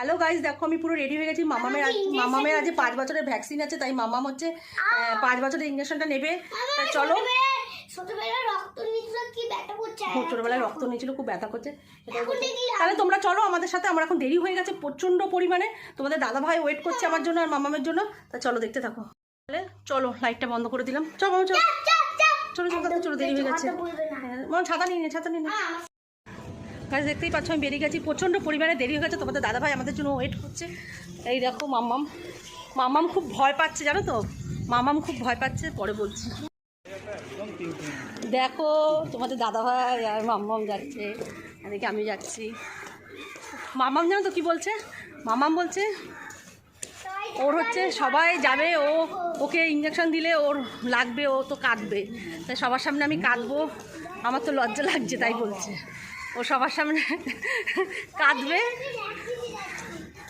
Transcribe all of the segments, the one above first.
Hello guys দেখো আমি পুরো রেডি হয়ে গেছি। মামামের মামামের আজ পাঁচ বছরের ভ্যাকসিন আছে তাই মামাম হচ্ছে পাঁচ বছরের ইঞ্জেকশনটা নেবে। তা চলো। ছোটবেলায় রক্ত খুব ছোটবেলায় রক্ত নিয়েছিল খুব ব্যথা করছে। তাহলে তোমরা চলো আমাদের সাথে। আমার এখন দেরি হয়ে গেছে প্রচণ্ড পরিমাণে। তোমাদের দাদা ভাই ওয়েট করছে আমার জন্য আর মামামের জন্য। তা চলো দেখতে থাকো। তাহলে চলো লাইটটা বন্ধ করে দিলাম। চলো মামা, চলো। চলো চলো চলো। দেরি হয়ে গেছে। হ্যাঁ, ছাতা নিয়ে নে ছাতা নিয়ে নে। গাছ দেখতেই পাচ্ছ, আমি বেরিয়ে গেছি। প্রচণ্ড পরিমাণে দেরি হয়ে গেছে। তোমাদের দাদা ভাই আমাদের জন্য ওয়েট করছে। এই দেখো মাম্মাম। মাম্মাম খুব ভয় পাচ্ছে, জানো তো? মামাম খুব ভয় পাচ্ছে, পরে বলছি। দেখো, তোমাদের দাদাভাই আর মাম্মাম যাচ্ছে। এদিকে আমি যাচ্ছি। মামাম জানো তো কি বলছে? মামাম বলছে, ওর হচ্ছে সবাই যাবে, ও, ওকে ইঞ্জেকশন দিলে ওর লাগবে, ও তো কাঁদবে। তাই সবার সামনে আমি কাঁদবো। আমার তো লজ্জা লাগছে, তাই বলছে। ও সবার সামনে কাঁদবে।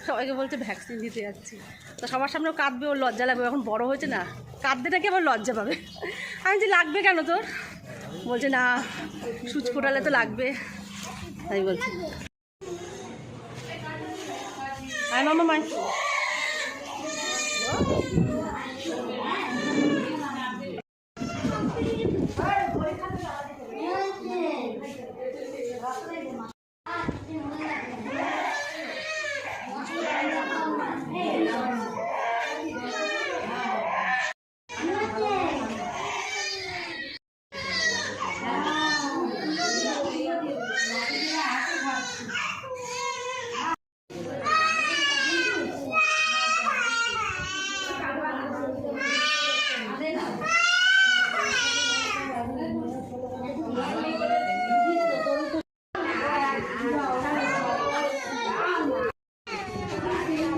সবাইকে বলছে ভ্যাকসিন দিতে যাচ্ছি। তো সবার সামনেও কাঁদবে ওর লজ্জা লাগবে। এখন বড় হয়েছে না, কাঁদতে নাকি আবার লজ্জা পাবে? আমি যে লাগবে কেন তোর? বলছে, না, সুচ কোটালে তো লাগবে। তাই বলছি, আয় মামা, মায়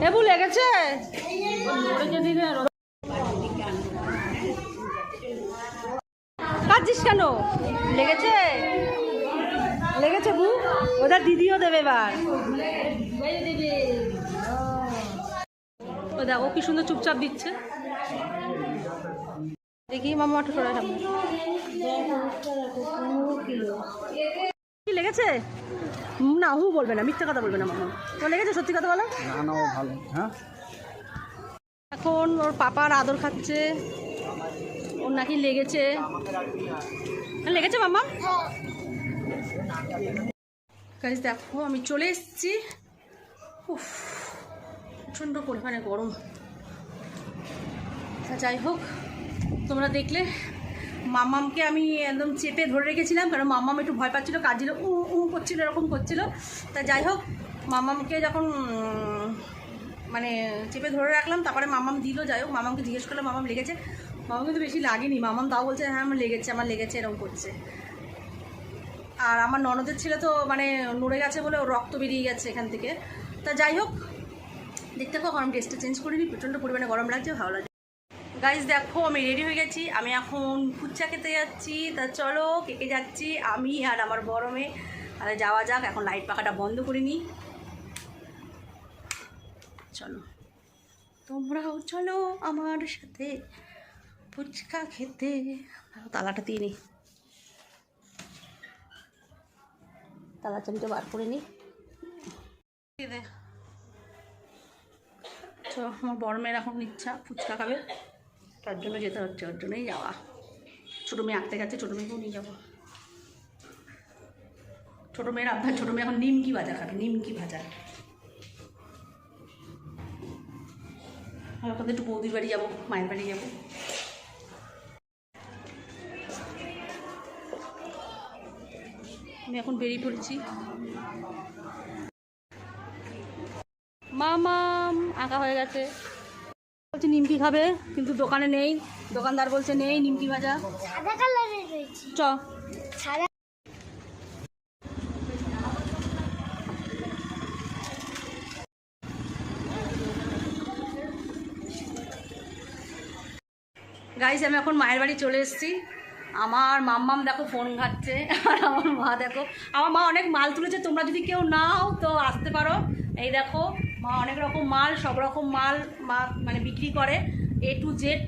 এবু লেগেছে কাঁদছিস কেন? লেগেছে? লেগেছে বু? ওটা দিদিও দেবে এবার। ও দেখো কি সুন্দর চুপচাপ দিচ্ছে। দেখি মামা একটু সরাই কি লেগেছে? না, হু বলবে না, মিথ্যে কথা বলবে না মামা। তো লেগেছে, সত্যি কথা বলো? না না ভালো। হ্যাঁ? এখন ওর পাপার আদর খাচ্ছে। ওর নাকি লেগেছে। হ্যাঁ, লেগেছে মামা গাইজ দেখো আমি চলে এসেছি। উফ প্রচণ্ড পরিমাণে গরম। তা যাই হোক তোমরা দেখলে মামামকে আমি একদম চেপে ধরে রেখেছিলাম কারণ মামাম একটু ভয় পাচ্ছিলো কাজ কাজছিল উ উ করছিল এরকম করছিল। তা যাই হোক মামামকে যখন উম, মানে চেপে ধরে রাখলাম, তারপরে মামাম দিল, যাই হোক, মামামকে জিজ্ঞেস করলাম, মামাম লেগেছে? মামাম কিন্তু বেশি লাগেনি, মামাম তাও বলছে হ্যাঁ আমার লেগেছে আমার লেগেছে, এরকম করছে। আর আমার ননদের ছেলে তো মানে নড়ে গেছে বলে রক্ত বেরিয়ে গেছে এখান থেকে। তা যাই হোক, দেখতে পাবো আমি ড্রেসটা চেঞ্জ করিনি প্রচণ্ড পরিমাণে গরম লাগছে, ভালো লাগছে। গাইজ দেখো, আমি রেডি হয়ে গেছি, আমি এখন ফুচকা খেতে যাচ্ছি, তা চলো কেকে যাচ্ছি? আমি আর আমার বড় মেয়ে, তাহলে যাওয়া যাক, এখন লাইট পাখাটা বন্ধ করে নিই। চলো। তোমরাও চলো আমার সাথে ফুচকা খেতে। তালাটা দিয়ে নিই তালা চাবিটা বার করে নিই। তো আমার বড় মেয়ের এখন ইচ্ছা ফুচকা খাবে। তার জন্য যেতে হচ্ছে, ওর জন্যই যাওয়া। ছোটো মেয়ে আঁকতে গেছে, ছোটো মেয়েকেও নিয়ে যাব। ছোটো মেয়ের আবদার, ছোটো মেয়ে এখন নিমকি ভাজা খাবে, নিমকি ভাজা। আর ওখানে একটু বৌদির বাড়ি যাব মায়ের বাড়ি যাব। আমি এখন বেরিয়ে পড়েছি। মামাম আঁকা হয়ে গেছে। বলছে নিমকি খাবে কিন্তু দোকানে নেই। দোকানদার বলছে নেই নিমকি ভাজা। চ। গাইজ আমি এখন মায়ের বাড়ি চলে এসেছি। আমার মাম্মাম দেখো ফোন ঘাটছে, আর আমার মা দেখো। আমার মা অনেক মাল তুলেছে, তোমরা যদি কেউ নাও তো আসতে পারো। এই দেখো, মা অনেক রকম মাল, সব রকম মাল মা মানে বিক্রি করে। এ টু জেড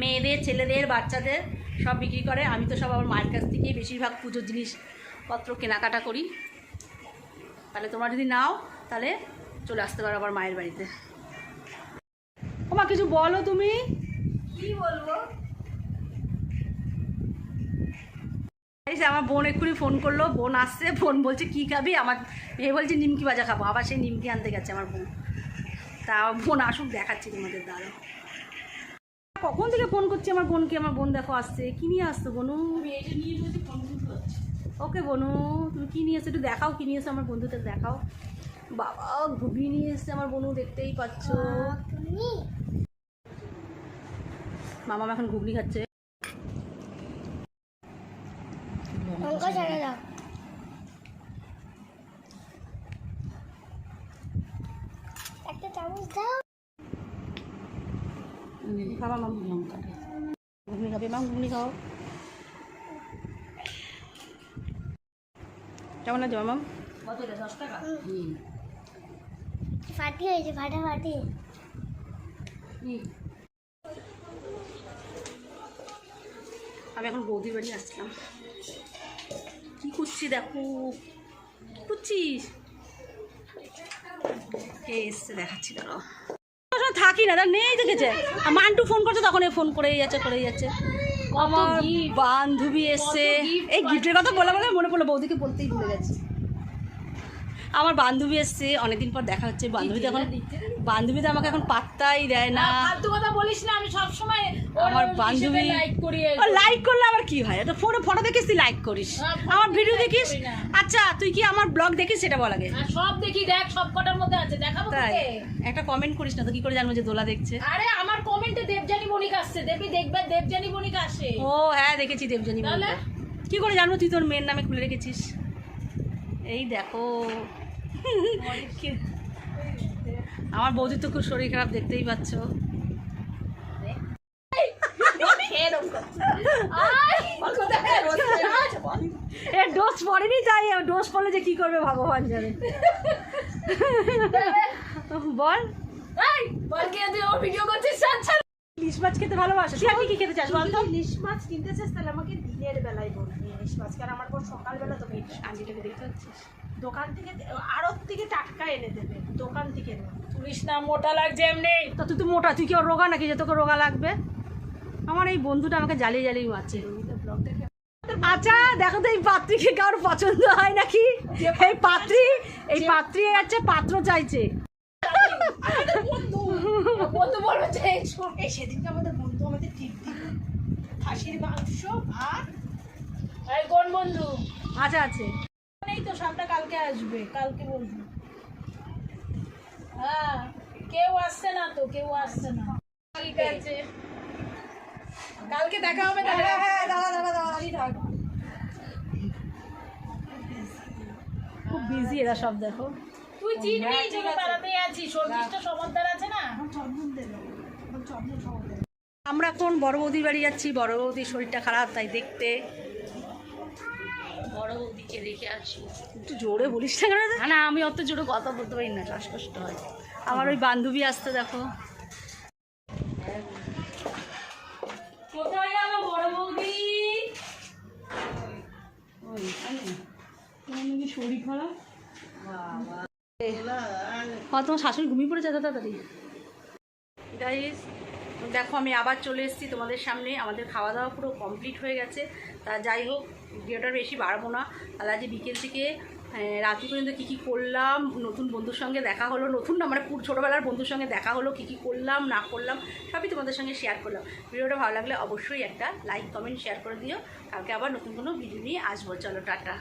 মেয়েদের, ছেলেদের, বাচ্চাদের সব বিক্রি করে। আমি তো সব আমার মায়ের কাছ থেকেই বেশিরভাগ পুজোর জিনিসপত্র কেনাকাটা করি। তাহলে তোমরা যদি নাও, তাহলে চলে আসতে পারো আবার মায়ের বাড়িতে। ওমা, কিছু বলো তুমি। কি বলব? আমার বোন এক্ষুনি ফোন করল। বোন আসছে বোন বলছে কি খাবি? আমার মেয়ে বলছে নিমকি ভাজা খাব। আবার সেই নিমকি আনতে গেছে আমার বোন। তা বোন আসুক দেখাচ্ছি তোমাদের দাঁড়া কখন থেকে ফোন করছি আমার বোনকে? আমার বোন দেখো আসছে। কি নিয়ে আসতো বনু? ওকে বনু তুমি কি নিয়ে এসছো? একটু দেখাও কি নিয়ে এসছো আমার বন্ধুদের দেখাও। বাবা ঘুগনি নিয়ে এসছে আমার বনু দেখতেই পাচ্ছ। মামা এখন ঘুগনি খাচ্ছে। লঙ্কা ছাড়া দাও। একটা চামচ দাও। খাবা মাম। লঙ্কাটা। ঘুগনি খাবে। মাম ঘুগনি খাও। কেমন আছে মাম? কত দশ টাকা ফাটি হয়েছে ফাটাফাটি। আমি এখন বৌদি বাড়ি আসছিলাম কি করছি দেখো? করছিস? কে এসছে দেখাচ্ছি দাঁড়ো থাকি না দাঁড়া নেই দেখেছে। আর মান্টু ফোন করছে তখন এই ফোন করেই যাচ্ছে করেই যাচ্ছে। আমার বান্ধবী এসছে। এই গিফটের কথা বলা বলে মনে পড়ল বৌদিকে বলতেই ভুলে গেছি। আমার বান্ধবী এসছে অনেকদিন পর দেখা হচ্ছে। বান্ধবী তো এখন বান্ধবী তো আমাকে এখন পাত্তাই দেয় না। ফালতু কথা বলিস না আমি সব সময় আমার বান্ধবী লাইক করি লাইক করলে আবার কি হয়? তো ফোনে ফটো দেখিস তুই লাইক করিস। আমার ভিডিও দেখিস? আচ্ছা তুই কি আমার ব্লগ দেখিস? সেটা বল আগে। সব দেখি দেখ সব কটার মধ্যে আছে দেখাবো তাই। একটা কমেন্ট করিস না তো কি করে জানব যে দোলা দেখছে? আরে আমার কমেন্টে দেবজানি বণিক আসছে। দেবী দেখবে দেবজানি বণিক আসে। ও হ্যাঁ দেখেছি দেবজানি? কি করে জানব তুই তোর মেয়ের নামে খুলে রেখেছিস? এই দেখো। আমার বৌদির তো খুব শরীর খারাপ দেখতেই পাচ্ছ। এ ডোজ পড়েনি তাই ডোজ পড়লে যে কি করবে ভগবান জানে। বল। বল কে তুই ওর ভিডিও করছিস। ইলিশ মাছ খেতে ভালোবাসো। তুই আর কি কি খেতে চাস বল তো? ইলিশ মাছ কিনতে চাস তাহলে আমাকে দিনের বেলায় বলবি ইলিশ মাছ কারণ আমার পর সকালবেলা তোকে আন্টিটাকে দেখতে পাচ্ছিস দোকান থেকে আড়ত থেকে টাটকা এনে দেবে দোকান থেকে না। তুলিস না মোটা লাগছে এমনি। তা তুই তো মোটা তুই কি ওর রোগা নাকি যে তোকে রোগা লাগবে? আমার এই বন্ধুটা আমাকে জ্বালিয়ে জ্বালিয়ে মারছে। আচ্ছা দেখো তো এই পাত্রীকে কারোর পছন্দ হয় নাকি? এই পাত্রী এই পাত্রী হচ্ছে পাত্র চাইছে বন্ধু বলবে যে এই শোন, এই সেদিনকে আমাদের বন্ধু আমাদের টিপ খাসির মাংস ভাত। এই কোন বন্ধু? আচ্ছা আছে। নেই তো সামনে কালকে আসবে কালকে বলব। হ্যাঁ কেউ আসছে না তো কেউ আসছে না। ঠিক আছে। কালকে দেখা হবে তাহলে খুব বিজি এরা সব দেখো। তুই চিনবি চলে বেড়াতেই আছিস সর্দিশটা সমর্দার আছে না? চন্দন এখন চন্দন সহ দিল আমরা এখন বড় বৌদির বাড়ি যাচ্ছি। বড় বৌদির শরীরটা খারাপ তাই দেখতে। বড় বৌদিকে দেখে আসি। একটু জোরে বলিস না কেন? না আমি অত জোরে কথা বলতে পারি না শ্বাসকষ্ট হয়। আমার ওই বান্ধবী আসতে দেখো। কোথায় গেল বড় বৌদি? শরীর খারাপ? হ্যাঁ তোমার শাশুড়ি ঘুমিয়ে পড়েছে তাড়াতাড়ি? গাইস দেখো, আমি আবার চলে এসেছি তোমাদের সামনে। আমাদের খাওয়া দাওয়া পুরো কমপ্লিট হয়ে গেছে। তা যাই হোক, ভিডিওটা বেশি বাড়বো না। তাহলে আজ বিকেল থেকে রাত্রি পর্যন্ত কী কী করলাম, নতুন বন্ধুর সঙ্গে দেখা হলো, নতুন না মানে পুরো ছোটোবেলার বন্ধুর সঙ্গে দেখা হলো, কী কী করলাম, না করলাম, সবই তোমাদের সঙ্গে শেয়ার করলাম। ভিডিওটা ভালো লাগলে অবশ্যই একটা লাইক কমেন্ট শেয়ার করে দিও। কালকে আবার নতুন কোনো ভিডিও নিয়ে আসব। চলো, টাটা।